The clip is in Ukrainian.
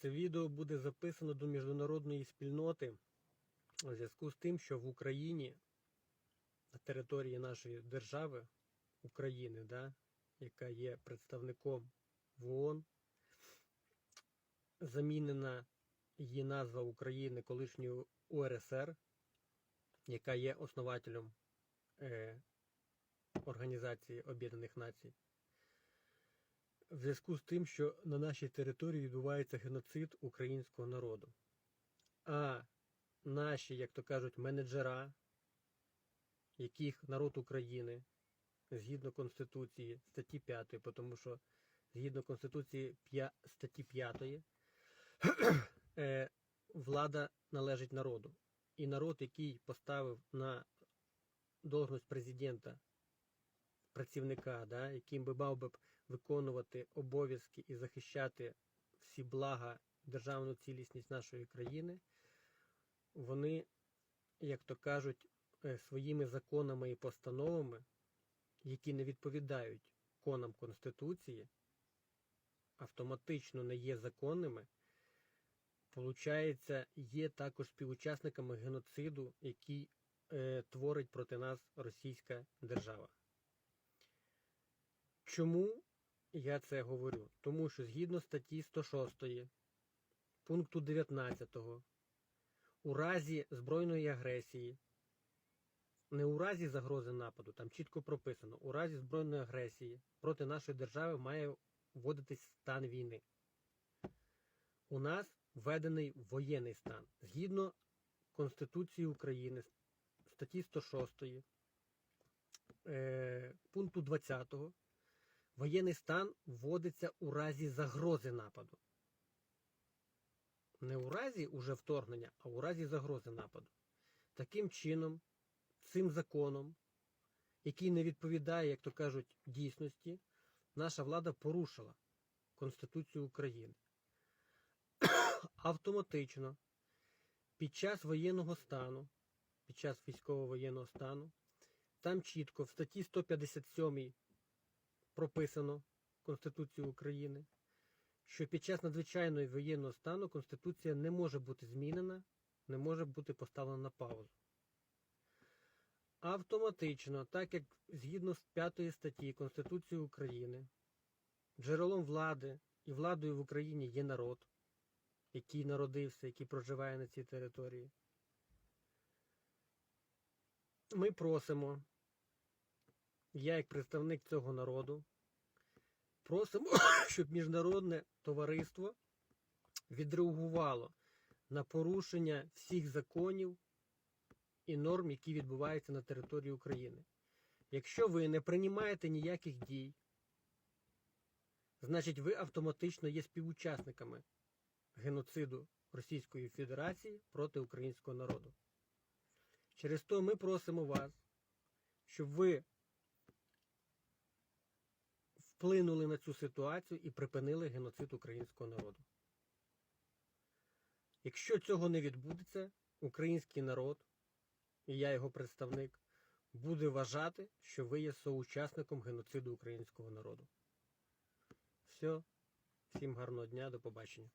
Це відео буде записано до міжнародної спільноти у зв'язку з тим, що в Україні на території нашої держави України, да, яка є представником в ООН, замінена її назва України колишньою УРСР, яка є основателем е, Організації Об'єднаних Націй. В зв'язку з тим, що на нашій території відбувається геноцид українського народу. А наші, як то кажуть, менеджера, яких народ України згідно Конституції статті 5, тому що згідно Конституції п'я- статті 5 е, влада належить народу. І народ, який поставив на должність президента працівника, да, яким би мав би виконувати обов'язки і захищати всі блага державну цілісність нашої країни, вони, як то кажуть, е, своїми законами і постановами, які не відповідають конам Конституції, автоматично не є законними, получається, є також співучасниками геноциду, який е, творить проти нас Російська держава. Чому я це говорю? Тому що згідно статті 106 пункту 19 у разі збройної агресії, не у разі загрози нападу, там чітко прописано, у разі збройної агресії проти нашої держави має вводитись стан війни. У нас введений воєнний стан. Згідно Конституції України, статті 106, е, пункту 20, воєнний стан вводиться у разі загрози нападу. Не у разі уже вторгнення, а у разі загрози нападу. Таким чином, цим законом, який не відповідає, як то кажуть, дійсності, наша влада порушила Конституцію України. Автоматично під час воєнного стану, під час військово-воєнного стану, там чітко в статті 157 прописано Конституцію України, що під час надзвичайного воєнного стану Конституція не може бути змінена, не може бути поставлена на паузу. Автоматично, так як згідно з 5 статті Конституції України, джерелом влади і владою в Україні є народ, який народився, який проживає на цій території. Ми просимо, я як представник цього народу, просимо, щоб міжнародне товариство відреагувало на порушення всіх законів і норм, які відбуваються на території України. Якщо ви не приймаєте ніяких дій, значить ви автоматично є співучасниками геноциду Російської Федерації проти українського народу. Через то ми просимо вас, щоб ви вплинули на цю ситуацію і припинили геноцид українського народу. Якщо цього не відбудеться, український народ, і я його представник, буде вважати, що ви є соучасником геноциду українського народу. Все, всім гарного дня, до побачення.